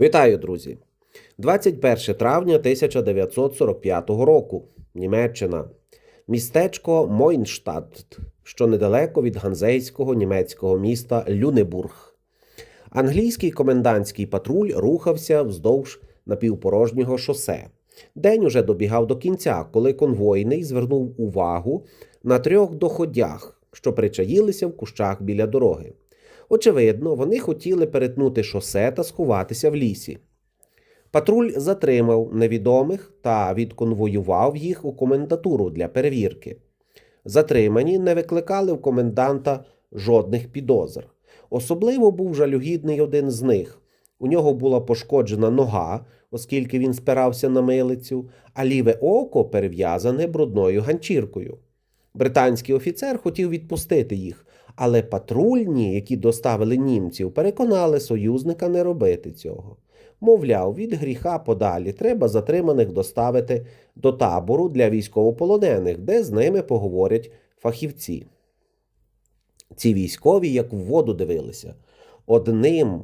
Вітаю, друзі! 21 травня 1945 року. Німеччина. Містечко Мойнштадт, що недалеко від ганзейського німецького міста Люнебург. Англійський комендантський патруль рухався вздовж напівпорожнього шосе. День уже добігав до кінця, коли конвойний звернув увагу на трьох доходях, що причаїлися в кущах біля дороги. Очевидно, вони хотіли перетнути шосе та сховатися в лісі. Патруль затримав невідомих та відконвоював їх у комендатуру для перевірки. Затримані не викликали в коменданта жодних підозр. Особливо був жалюгідний один з них. У нього була пошкоджена нога, оскільки він спирався на милицю, а ліве око перев'язане брудною ганчіркою. Британський офіцер хотів відпустити їх, але патрульні, які доставили німців, переконали союзника не робити цього. Мовляв, від гріха подалі треба затриманих доставити до табору для військовополонених, де з ними поговорять фахівці. Ці військові як в воду дивилися. Одним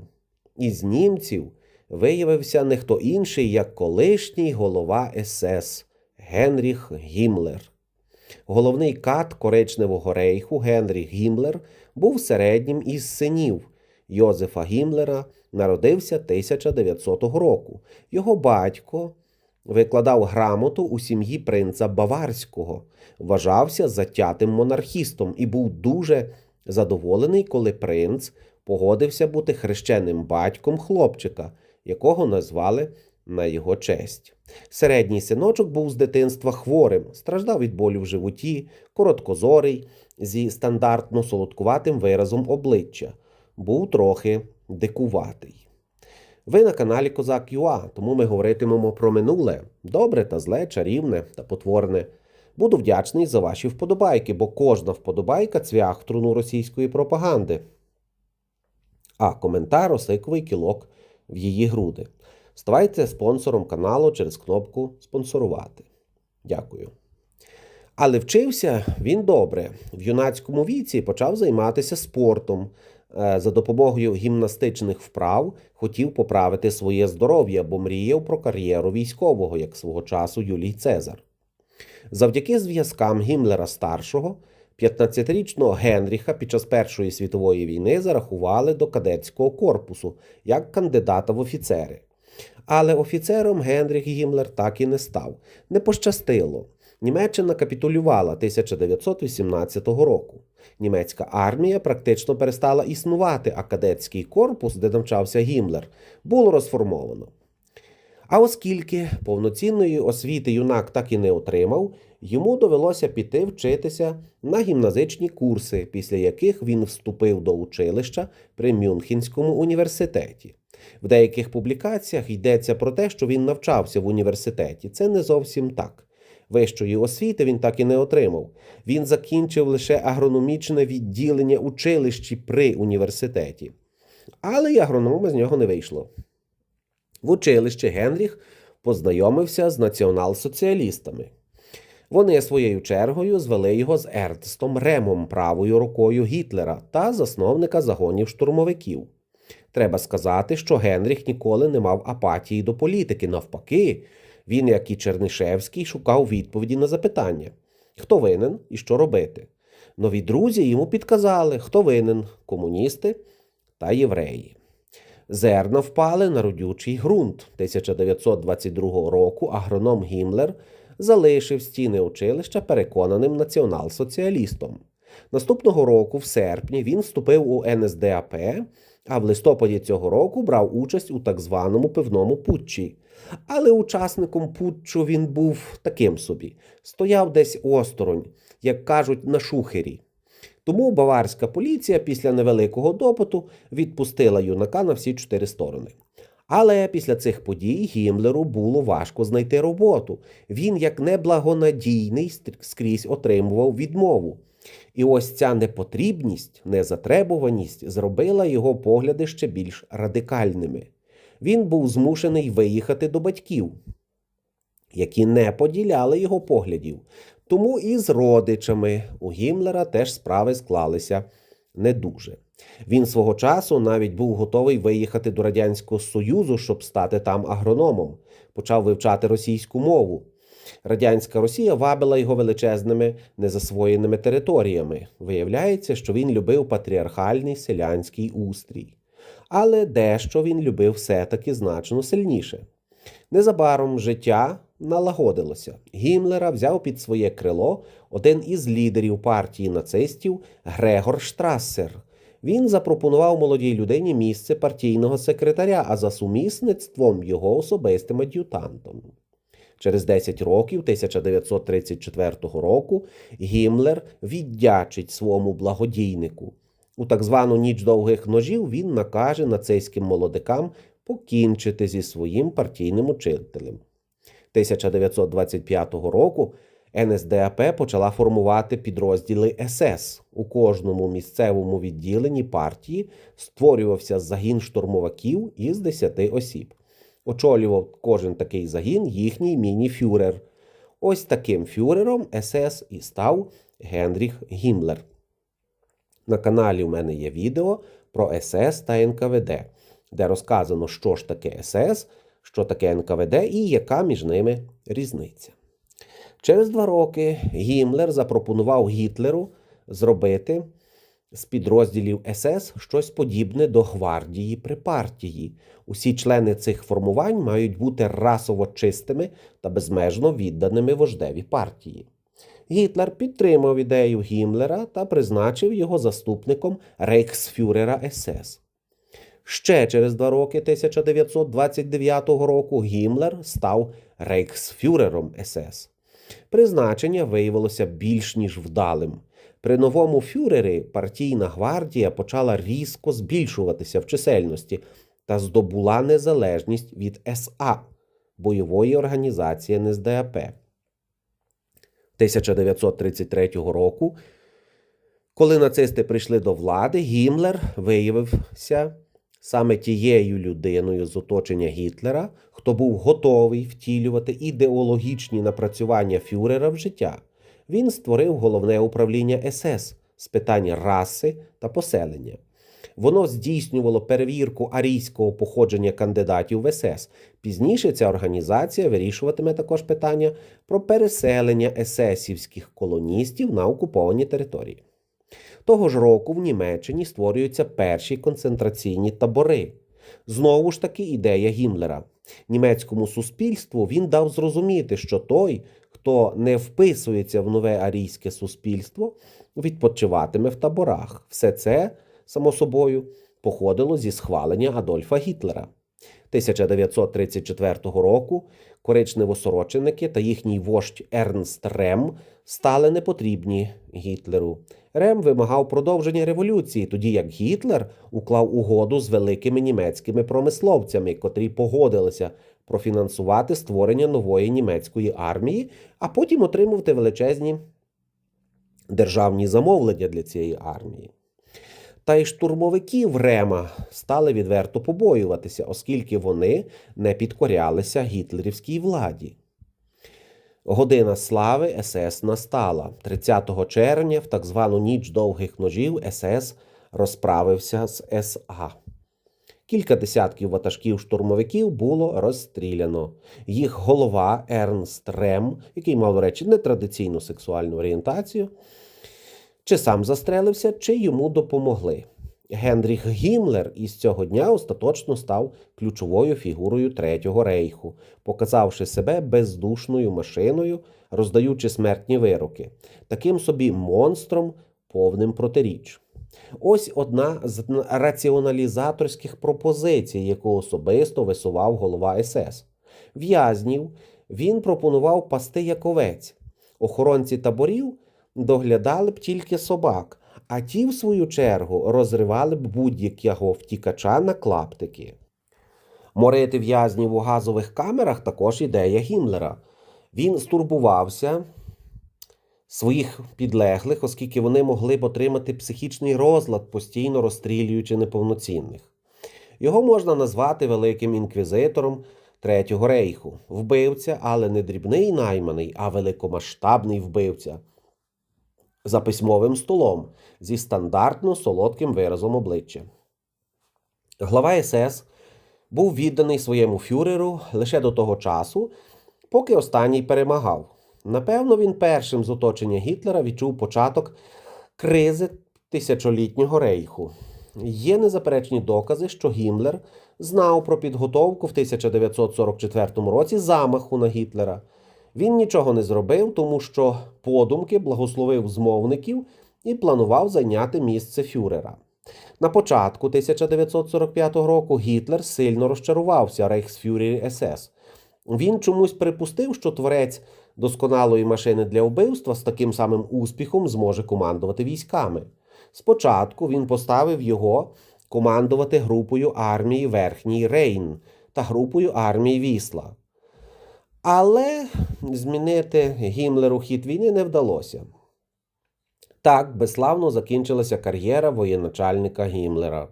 із німців виявився не хто інший, як колишній голова СС Генріх Гімлер. Головний кат коричневого рейху Генріх Гімлер був середнім із синів Йозефа Гімлера, народився 1900 року. Його батько викладав грамоту у сім'ї принца Баварського, вважався затятим монархістом і був дуже задоволений, коли принц погодився бути хрещеним батьком хлопчика, якого назвали на його честь. Середній синочок був з дитинства хворим, страждав від болю в животі, короткозорий, зі стандартно солодкуватим виразом обличчя, був трохи дикуватий. Ви на каналі Козак Юа, тому ми говоритимемо про минуле, добре та зле, чарівне та потворне. Буду вдячний за ваші вподобайки, бо кожна вподобайка цвях труну російської пропаганди. А коментар осиковий кілок в її груди. Ставайте спонсором каналу через кнопку Спонсорувати. Дякую. Але вчився він добре. В юнацькому віці почав займатися спортом. Е, За допомогою гімнастичних вправ хотів поправити своє здоров'я, бо мріяв про кар'єру військового, як свого часу Юлій Цезар. Завдяки зв'язкам Гімлера старшого, 15-річного Генріха під час Першої світової війни зарахували до кадетського корпусу як кандидата в офіцери. Але офіцером Генріх Гімлер так і не став. Не пощастило. Німеччина капітулювала 1918 року. Німецька армія практично перестала існувати, а кадетський корпус, де навчався Гімлер, було розформовано. А оскільки повноцінної освіти юнак так і не отримав, йому довелося піти вчитися на гімназичні курси, після яких він вступив до училища при Мюнхенському університеті. В деяких публікаціях йдеться про те, що він навчався в університеті. Це не зовсім так. Вищої освіти він так і не отримав. Він закінчив лише агрономічне відділення училищі при університеті. Але й агронома з нього не вийшло. В училищі Генріх познайомився з націонал-соціалістами. Вони своєю чергою звели його з Ертстом Ремом, правою рукою Гітлера та засновника загонів штурмовиків. Треба сказати, що Генріх ніколи не мав апатії до політики. Навпаки, він, як і Чернишевський, шукав відповіді на запитання: хто винен і що робити. Нові друзі йому підказали, хто винен комуністи та євреї. Зерна впали на родючий ґрунт. 1922 року агроном Гімлер залишив стіни училища переконаним націонал-соціалістом. Наступного року, в серпні, він вступив у НСДАП, а в листопаді цього року брав участь у так званому пивному путчі. Але учасником путчу він був таким собі: стояв десь осторонь, як кажуть, на шухері. Тому баварська поліція після невеликого допиту відпустила юнака на всі чотири сторони. Але після цих подій Гімлеру було важко знайти роботу. Він, як неблагонадійний, скрізь отримував відмову. І ось ця непотрібність, незатребуваність зробила його погляди ще більш радикальними. Він був змушений виїхати до батьків, які не поділяли його поглядів. Тому і з родичами у Гімлера теж справи склалися не дуже. Він свого часу навіть був готовий виїхати до Радянського Союзу, щоб стати там агрономом, почав вивчати російську мову. Радянська Росія вабила його величезними незасвоєними територіями. Виявляється, що він любив патріархальний селянський устрій. Але дещо він любив все-таки значно сильніше. Незабаром життя налагодилося. Гімлера взяв під своє крило один із лідерів партії нацистів Грегор Штрассер. Він запропонував молодій людині місце партійного секретаря, а за сумісництвом його особистим ад'ютантом. Через 10 років, 1934 року, Гімлер віддячить своєму благодійнику. У так звану ніч довгих ножів він накаже нацистським молодикам покінчити зі своїм партійним учителем. 1925 року НСДАП почала формувати підрозділи СС. У кожному місцевому відділенні партії створювався загін штурмовиків із 10 осіб. Очолював кожен такий загін їхній міні-фюрер. Ось таким фюрером СС і став Генріх Гімлер. На каналі у мене є відео про СС та НКВД, де розказано, що ж таке СС, що таке НКВД і яка між ними різниця. Через два роки Гімлер запропонував Гітлеру зробити з підрозділів СС щось подібне до гвардії при партії. Усі члени цих формувань мають бути расово чистими та безмежно відданими вождеві партії. Гітлер підтримав ідею Гімлера та призначив його заступником рейхсфюрера СС. Ще через два роки 1929 року Гімлер став рейхсфюрером СС. Призначення виявилося більш ніж вдалим. При новому фюрері партійна гвардія почала різко збільшуватися в чисельності та здобула незалежність від СА бойової організації НСДАП. 1933 року, коли нацисти прийшли до влади, Гімлер виявився саме тією людиною з оточення Гітлера, хто був готовий втілювати ідеологічні напрацювання фюрера в життя. Він створив головне управління СС з питань раси та поселення. Воно здійснювало перевірку арійського походження кандидатів в СС. Пізніше ця організація вирішуватиме також питання про переселення есесівських колоністів на окуповані території. Того ж року в Німеччині створюються перші концентраційні табори. Знову ж таки, ідея Гімлера. Німецькому суспільству він дав зрозуміти, що той, хто не вписується в нове арійське суспільство, відпочиватиме в таборах. Все це, само собою, походило зі схвалення Адольфа Гітлера. 1934 року коричневосороченики та їхній вождь Ернст Рем стали непотрібні Гітлеру. Рем вимагав продовження революції, тоді як Гітлер уклав угоду з великими німецькими промисловцями, котрі погодилися профінансувати створення нової німецької армії, а потім отримувати величезні державні замовлення для цієї армії. Та й штурмовиків Рема стали відверто побоюватися, оскільки вони не підкорялися гітлерівській владі. Година слави СС настала. 30 червня, в так звану ніч довгих ножів, СС розправився з СА. Кілька десятків ватажків штурмовиків було розстріляно. Їх голова Ернст Рем, який мав, до речі, нетрадиційну сексуальну орієнтацію, чи сам застрелився, чи йому допомогли. Генріх Гімлер із цього дня остаточно став ключовою фігурою Третього рейху, показавши себе бездушною машиною, роздаючи смертні вироки, таким собі монстром, повним протиріч. Ось одна з раціоналізаторських пропозицій, яку особисто висував голова СС. В'язнів він пропонував пасти як овець. Охоронці таборів доглядали б тільки собак, а ті, в свою чергу, розривали б будь-якого втікача на клаптики. Морити в'язнів у газових камерах також ідея Гімлера. Він стурбувався своїх підлеглих, оскільки вони могли б отримати психічний розлад, постійно розстрілюючи неповноцінних. Його можна назвати великим інквізитором Третього рейху, вбивця, але не дрібний найманий, а великомасштабний вбивця. За письмовим столом зі стандартно солодким виразом обличчя. Глава СС був відданий своєму фюреру лише до того часу, поки останній перемагав. Напевно, він першим з оточення Гітлера відчув початок кризи тисячолітнього рейху. Є незаперечні докази, що Гімлер знав про підготовку в 1944 році замаху на Гітлера. Він нічого не зробив, тому що подумки благословив змовників і планував зайняти місце фюрера. На початку 1945 року Гітлер сильно розчарувався рейхсфюрері СС. Він чомусь припустив, що творець досконалої машини для вбивства з таким самим успіхом зможе командувати військами. Спочатку він поставив його командувати групою армії Верхній Рейн та групою армії Вісла. Але змінити Гімлеру хід війни не вдалося. Так безславно закінчилася кар'єра воєначальника Гімлера.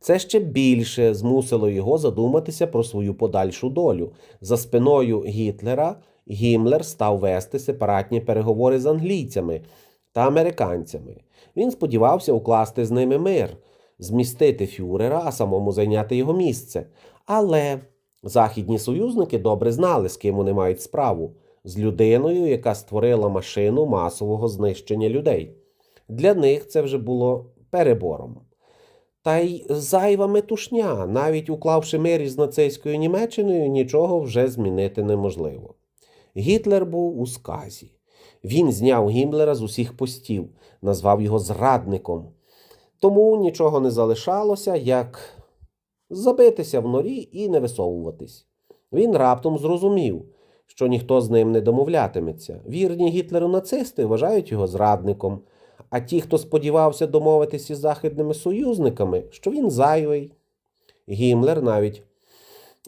Це ще більше змусило його задуматися про свою подальшу долю. За спиною Гітлера Гімлер став вести сепаратні переговори з англійцями та американцями. Він сподівався укласти з ними мир, змістити фюрера, а самому зайняти його місце. Але західні союзники добре знали, з ким вони мають справу з людиною, яка створила машину масового знищення людей. Для них це вже було перебором. Та й зайва метушня, навіть уклавши мир із нацистською Німеччиною, нічого вже змінити неможливо. Гітлер був у сказі. Він зняв Гімлера з усіх постів, назвав його зрадником. Тому нічого не залишалося, як забитися в норі і не висовуватись. Він раптом зрозумів, що ніхто з ним не домовлятиметься. Вірні Гітлеру нацисти вважають його зрадником, а ті, хто сподівався домовитися із західними союзниками, що він зайвий. Гімлер навіть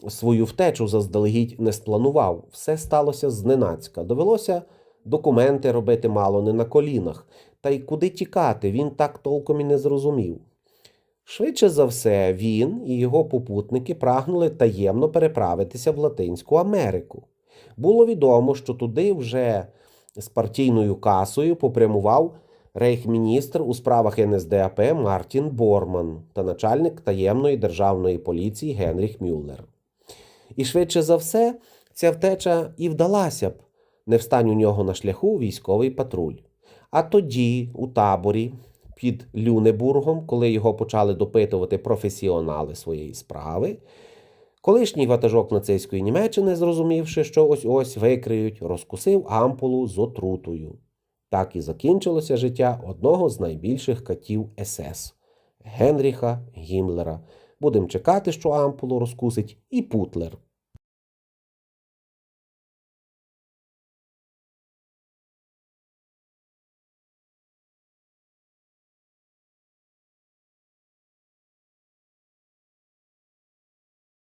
свою втечу заздалегідь не спланував. Все сталося зненацька. Довелося документи робити мало не на колінах. Та й куди тікати, він так толком і не зрозумів. Швидше за все, він і його попутники прагнули таємно переправитися в Латинську Америку. Було відомо, що туди вже з партійною касою попрямував рейхміністр у справах НСДАП Мартін Борман та начальник таємної державної поліції Генріх Мюллер. І швидше за все, ця втеча і вдалася б, не встань у нього на шляху військовий патруль. А тоді, у таборі під Люнебургом, коли його почали допитувати професіонали своєї справи, колишній ватажок нацистської Німеччини, зрозумівши, що ось ось викриють, розкусив ампулу з отрутою. Так і закінчилося життя одного з найбільших катів СС Генріха Гімлера. Будемо чекати, що ампулу розкусить і Путлер.